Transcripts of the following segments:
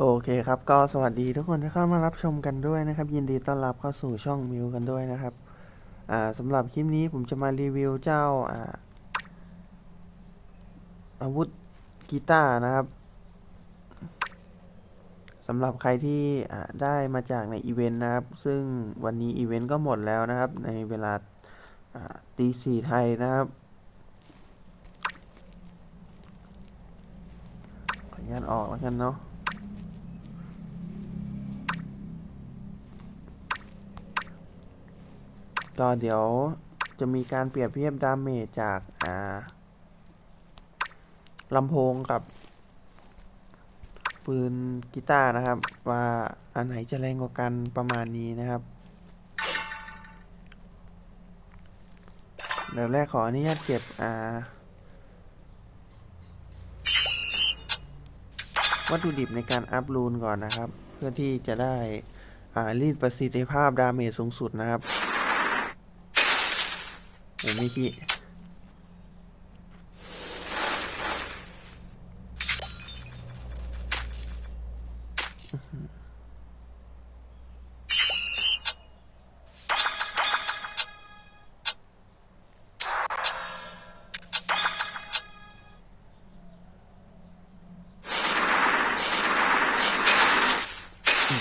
โอเคครับก็สวัสดีทุกคนที่เข้ามารับชมกันด้วยนะครับ ยินดีต้อนรับเข้าสู่ช่องมิวกันด้วยนะครับอ่าสำหรับคลิปนี้ผมจะมารีวิวเจ้าอ่าอาวุธกีตาร์นะครับสำหรับใครที่อ่าได้มาจากในอีเวนต์นะครับ ซึ่งวันนี้อีเวนต์ก็หมดแล้วนะครับ ในเวลาอ่าตีสี่ไทยนะครับขออนุญาตออกแล้วกันเนาะ ก็เดี๋ยวจะมีการเปรียบเทียบดาเมจจากอ่าลำโพงกับ ปืนกีตาร์นะครับ ว่าอันไหนจะแรงกว่ากันประมาณนี้นะครับเดี๋ยวแรกขออนุญาตเก็บอ่าวัตถุดิบในการอัพรูนก่อนนะครับ เพื่อที่จะได้อ่ารีดประสิทธิภาพดาเมจสูงสุดนะครับ โอ้ม่ขี้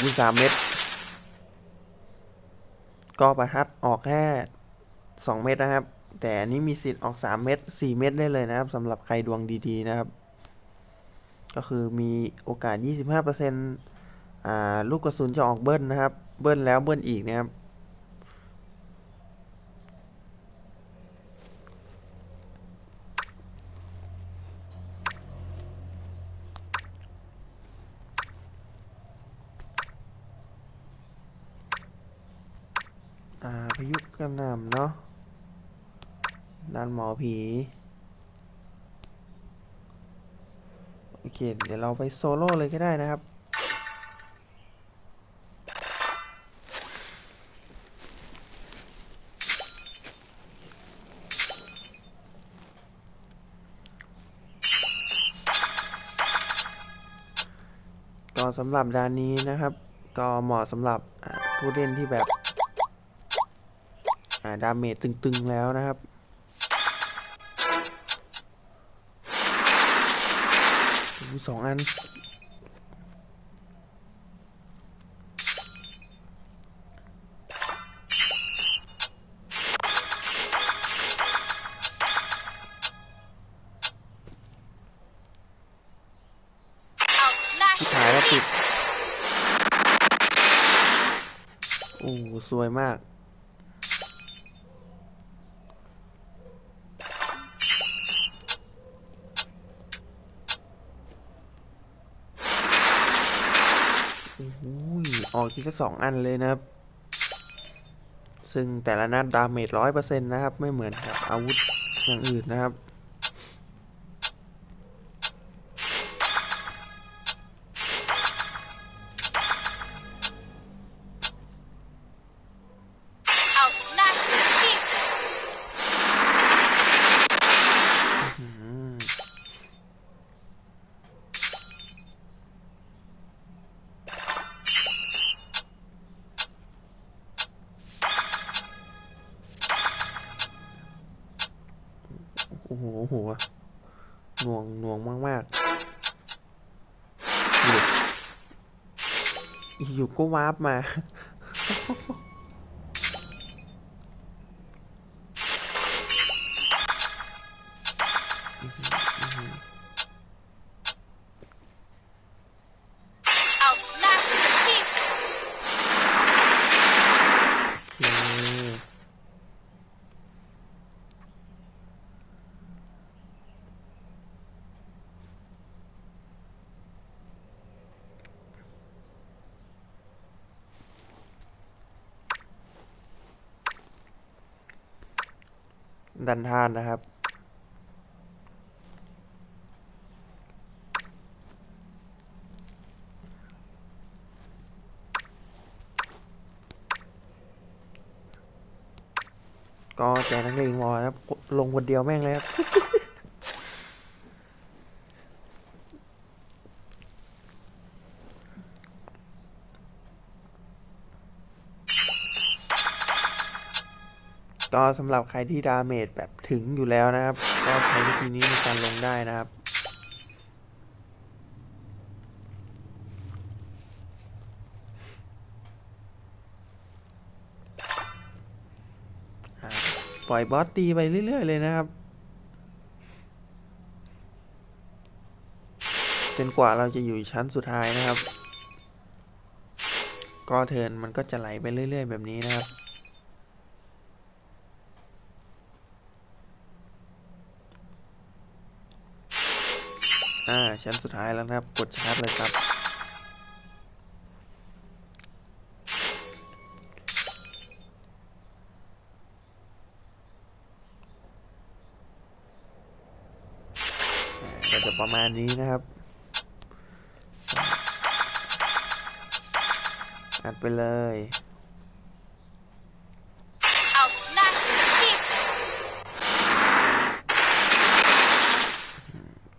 กูสามเม็ด ก็ประทัดออกแค่ สองเม็ดนะครับ แต่อันนี้มีสิทธิ์ออก 3 เม็ด4 เม็ดได้เลยนะครับสำหรับใครดวงดีๆนะครับ ก็คือมีโอกาส 25%อ่าลูกกระสุนจะออกเบิ้ลนะครับ เบิ้ลแล้วเบิ้ลอีกนะครับอ่ายุกระหน่ำเนาะ ด้านหมอผี โอเค เดี๋ยวเราไปโซโล่เลยก็ได้นะครับ ก็สำหรับด้านนี้นะครับ ก็เหมาะสำหรับผู้เล่นที่แบบดาเมจตึง ๆ แล้วนะครับ สองอัน I'll smash ที่ถ่ายแล้ว your ติด teeth. โอ้โหสวยมาก โอ้โห ออกทีละสองอันเลยนะครับ ซึ่งแต่ละนัดดาเมจร้อยเปอร์เซ็นต์นะครับ ไม่เหมือนกับอาวุธอย่างอื่นนะครับ โอ้โหหัวหน่วงหน่วงมากมากอยู่ก็วาร์ปมา ดันทานนะครับ ก็แจกนักเลงวอนะครับ ลงคนเดียวแม่งเลยครับ ก็สำหรับใครที่ดาเมจแบบถึงอยู่แล้วนะครับ ก็ใช้วิธีนี้ในการลงได้นะครับปล่อยบอสตีไปเรื่อย ๆ เลยนะครับ จนกว่าเราจะอยู่ชั้นสุดท้ายนะครับ ก็เทินมันก็จะไหลไปเรื่อย ๆ แบบนี้นะครับ อ่าชั้นสุดท้ายแล้วนะครับ กดชาร์จเลยครับ ก็จะประมาณนี้นะครับ อัดไปเลย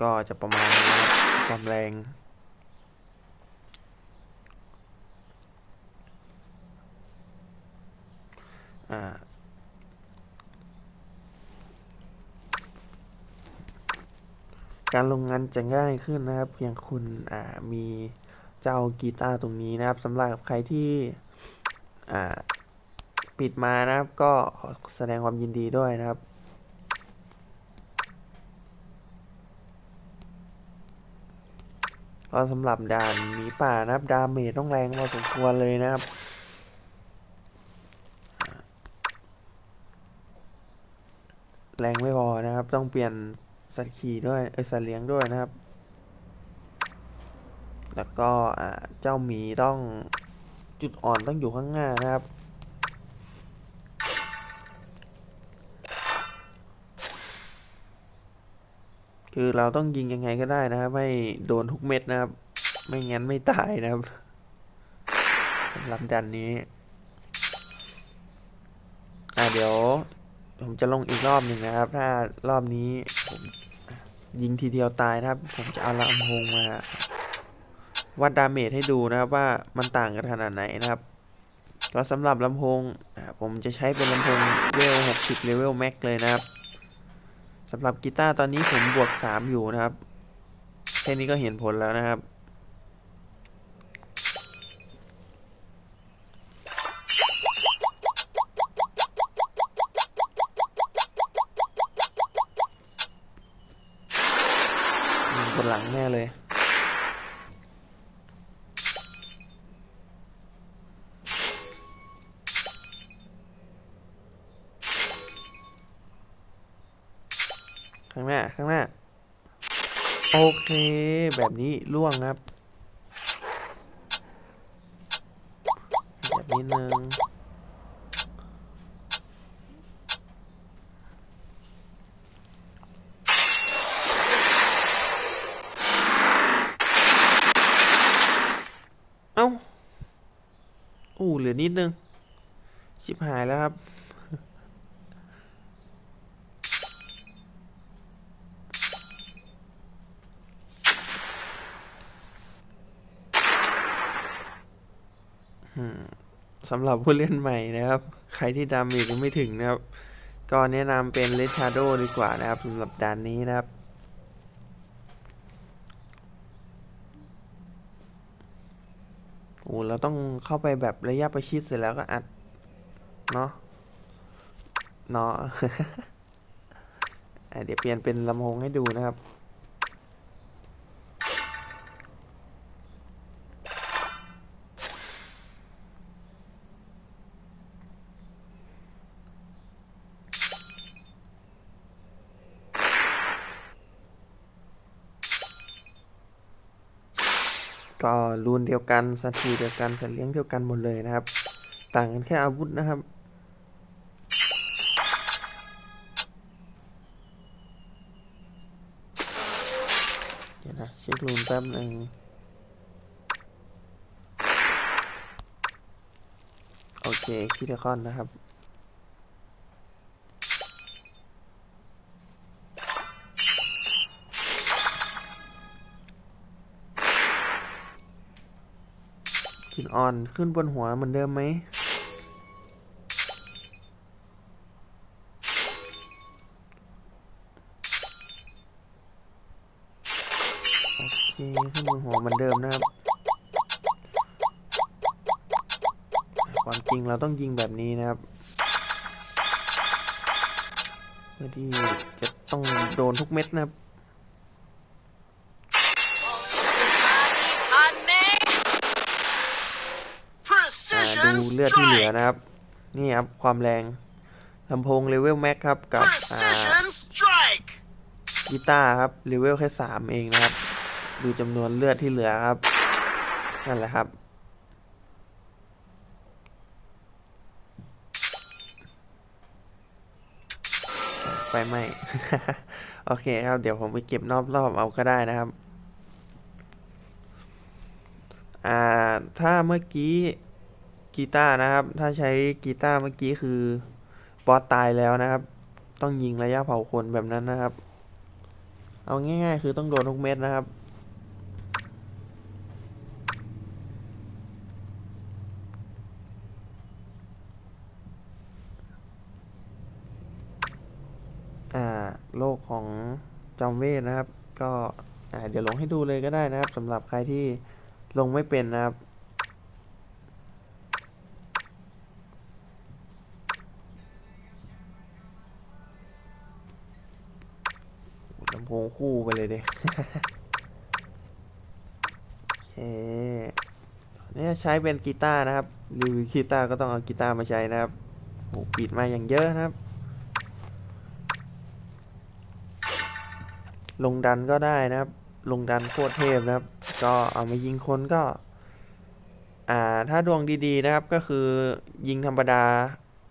ก็จะประมาณความแรง อ่าการลงงานจะง่ายขึ้นนะครับ เพียงคุณมีเจ้ากีตาร์ตรงนี้นะครับสำหรับใครที่ปิดมานะครับ ก็ขอแสดงความยินดีด้วยนะครับ ก็สำหรับด่านหมีป่านะครับ ดาเมจต้องแรงพอสมควรเลยนะครับแรงไม่พอนะครับ ต้องเปลี่ยนสัตว์ขี่ด้วยเออสัตว์เลี้ยงด้วยนะครับ แล้วก็เจ้าหมีต้องจุดอ่อนต้องอยู่ข้างหน้านะครับ คือเราต้องยิงยังไงก็ได้นะครับให้โดนทุกเม็ดนะครับ ไม่งั้นไม่ตายนะครับสำหรับดันนี้ อ่าเดี๋ยว ผมจะลงอีกรอบหนึ่งนะครับ ถ้ารอบนี้ผมยิงทีเดียวตายนะครับ ผมจะเอาลำโพงมาวัดดาเมจให้ดูนะครับว่ามันต่างกันขนาดไหนนะครับ ก็สำหรับลำโพงผมจะใช้เป็นลำโพงเวล60เลเวลแม็กเลยนะครับ สำหรับกีตาร์ตอนนี้ผมบวก 3 อยู่นะครับ แค่นี้ก็เห็นผลแล้วนะครับยิงบนหลังแน่เลยางหน้าข้างหน้า โอเคแบบนี้ล่วงครับ แบบนี้นึงเอ้าอู้เหลือนิดนึงชิบหายแล้วครับ สำหรับผู้เล่นใหม่นะครับ ใครที่ดาเมจยังไม่ถึงนะครับ ก็แนะนำเป็นเลชาโดดีกว่านะครับสำหรับด่านนี้นะครับโอ้เราต้องเข้าไปแบบระยะประชิดเสร็จแล้วก็อัด เนาะเนาะอะเดี๋ยวเปลี่ยนเป็นลำโพงให้ดูนะครับ ก็รูนเดียวกันสัตว์ทีเดียวกันสัตว์เลี้ยงเดียวกันหมดเลยนะครับ ต่างกันแค่อาวุธนะครับ เดี๋ยวนะเช็ครูนแป๊บหนึ่งโอเคคิดคอนนะครับ หินอ่อนขึ้นบนหัวเหมือนเดิมไหมโอเคขึ้นบนหัวเหมือนเดิมนะครับ ความจริงเราต้องยิงแบบนี้นะครับเพื่อที่จะต้องโดนทุกเม็ดนะครับ เลือดที่เหลือนะครับ นี่ครับ ความแรงลำโพงเลเวลแม็กครับกับอ่า Precision strike! กีตาร์ครับเลเวลแค่สามเองนะครับ ดูจำนวนเลือดที่เหลือครับ นั่นแหละครับ ไฟไหม้โอเคครับ เดี๋ยวผมไปเก็บรอบๆเอาก็ได้นะครับ อ่า ถ้าเมื่อกี้ กีตาร์นะครับ ถ้าใช้กีตาร์เมื่อกี้คือบอสตายแล้วนะครับ ต้องยิงระยะเผาขนแบบนั้นนะครับ เอาง่ายๆ คือต้องโดนทุกเม็ดนะครับ อ่า โลกของจอมเวทนะครับ ก็เดี๋ยวลงให้ดูเลยก็ได้นะครับสำหรับใครที่ลงไม่เป็นนะครับ โพงคู่ไปเลยเด็โอเคเนี่ยใช้เป็นกีตาร์นะครับรีวิวกีตาร์ก็ต้องเอากีตาร์มาใช้นะครับโอ้ปิดมาอย่างเยอะนะครับ ลงดันก็ได้นะครับ ลงดันโคตรเทพนะครับ ก็เอามายิงคนก็ อ่าถ้าดวงดีๆนะครับก็คือยิงธรรมดา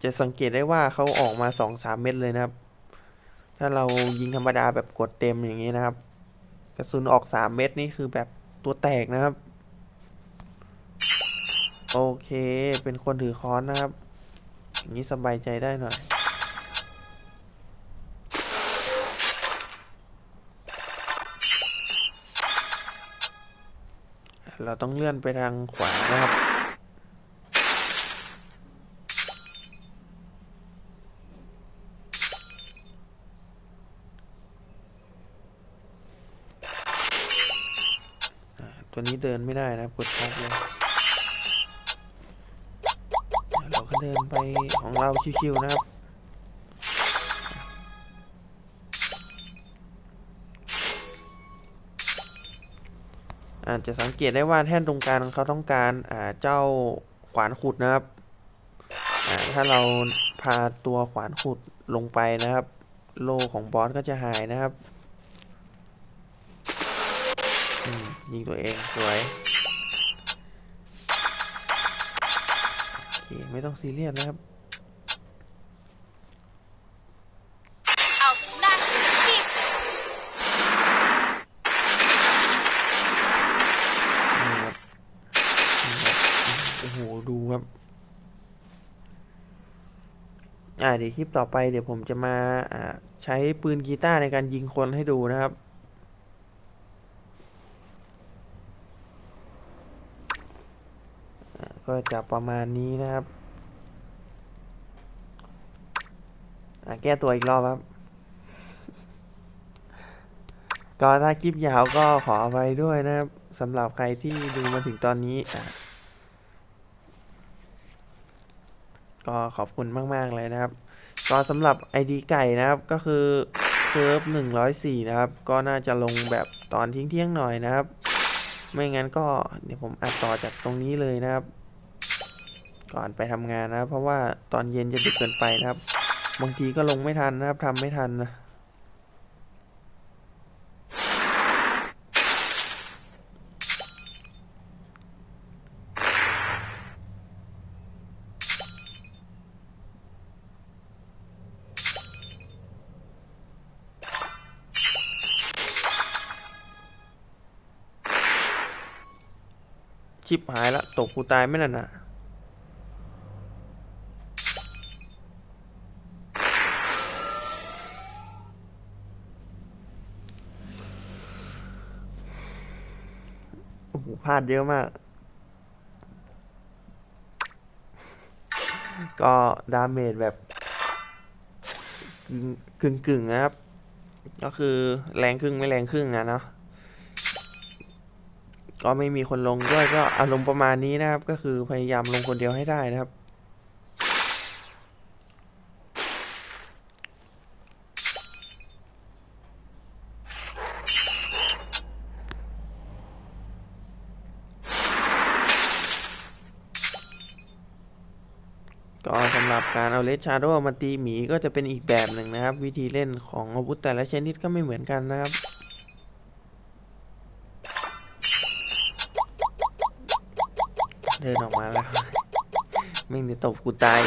จะสังเกตได้ว่าเขาออกมาสองสามเม็ดเลยนะครับ ถ้าเรายิงธรรมดาแบบกดเต็มอย่างนี้นะครับ กระสุนออกสามเม็ดนี่คือแบบตัวแตกนะครับ โอเค เป็นคนถือค้อนนะครับ อย่างนี้สบายใจได้หน่อยเราต้องเลื่อนไปทางขวานะครับ ตัวนี้เดินไม่ได้นะครับกดทับเลยเราก็เดินไปของเราชิวๆนะครับอาจจะสังเกตได้ว่าแท่นตรงกลางเขาต้องการอ่าเจ้าขวานขุดนะครับอ่าถ้าเราพาตัวขวานขุดลงไปนะครับ โลของบอสก็จะหายนะครับอืม ยิงตัวเองสวยโอเคไม่ต้องซีเรียสนะครับ I'll smash you to pieces. นี่ครับนี่ครับโอ้โหดูครับอ่าเดี๋ยวคลิปต่อไปเดี๋ยวผมจะมาอ่าใช้ปืนกีตาร์ในการยิงคนให้ดูนะครับ อ่า ก็จะประมาณนี้นะครับแก้ตัวอีกรอบครับ ก็ถ้าคลิปยาวก็ขออภัยด้วยนะครับสำหรับใครที่ดูมาถึงตอนนี้ ก็ขอบคุณมาก ๆ เลยนะครับ ก็สำหรับ ID ไก่นะครับก็คือเซิร์ฟ104 นะครับ ก็น่าจะลงแบบตอนเที่ยงๆหน่อยนะครับ ไม่งั้นก็เดี๋ยวผมอัดต่อจากตรงนี้เลยนะครับ อนไปทำงานนะครับเพราะว่าตอนเย็นจะดึกเกินไปนะครับ บางทีก็ลงไม่ทันนะครับทำไม่ทันนะชิบหายละตกกูตายไม่นั่นน่ะ โอ้โห พลาดเยอะมาก ก็ดาเมจแบบกึ่งกึ่งกึ่งๆนะครับ ก็คือแรงครึ่งไม่แรงครึ่งอะเนาะก็ไม่มีคนลงด้วยก็อารมณ์ประมาณนี้นะครับ ก็คือพยายามลงคนเดียวให้ได้นะครับ ก็สำหรับการเอาเลสชาโดมาตีหมีก็จะเป็นอีกแบบหนึ่งนะครับ วิธีเล่นของอาวุธแต่ละชนิดก็ไม่เหมือนกันนะครับ เดินออกมาแล้วไม่งจะตบกูตาย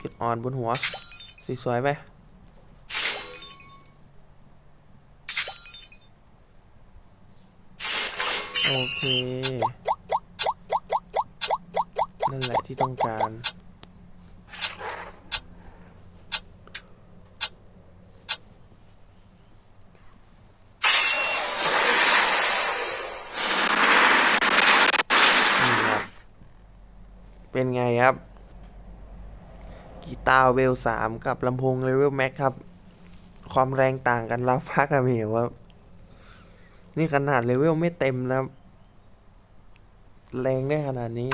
จุดอ่อนบนหัว สวยๆไป โอเค นั่นแหละที่ต้องการนี่ครับเป็นไงครับ กีตาร์เวลสามกับลำโพงเลเวลแม็กครับ ความแรงต่างกันรับพักอะเหมียวครับ นี่ขนาดเลเวลไม่เต็มนะแรงได้ขนาดนี้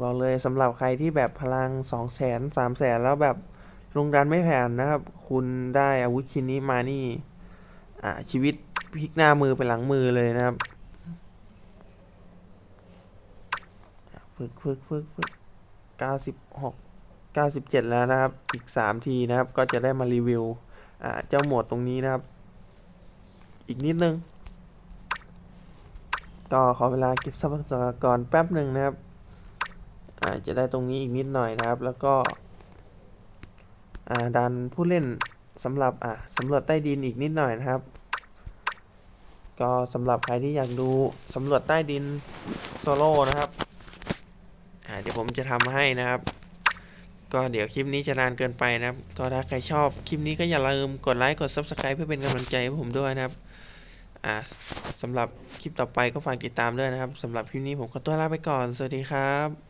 บอกเลยสำหรับใครที่แบบพลังสองแสนสามแสนแล้วแบบลงดันไม่แผ่นนะครับ คุณได้อาวุธชิ้นนี้มานี่ อ่าชีวิตพลิกหน้ามือไปหลังมือเลยนะครับฝึกฝึกฝึกฝึกเก้าสิบหกเก้าสิบเจ็ดแล้วนะครับ อีกสามทีนะครับ ก็จะได้มารีวิว อ่า เจ้าหมวดตรงนี้นะครับ อีกนิดนึง ก็ขอเวลาเก็บทรัพยากรแป๊บหนึ่งนะครับอาจจะได้ตรงนี้อีกนิดหน่อยนะครับ แล้วก็ดันผู้เล่นสำหรับสำรวจใต้ดินอีกนิดหน่อยนะครับ ก็สำหรับใครที่อยากดูสำรวจใต้ดินโซโล่นะครับเดี๋ยวผมจะทำให้นะครับ ก็เดี๋ยวคลิปนี้จะนานเกินไปนะครับ ก็ถ้าใครชอบคลิปนี้ก็อย่าลืมกดไลค์กด Subscribe เพื่อเป็นกำลังใจให้ผมด้วยนะครับ อะสำหรับคลิปต่อไปก็ฝากติดตามด้วยนะครับสำหรับคลิปนี้ผมขอตัวลาไปก่อน สวัสดีครับ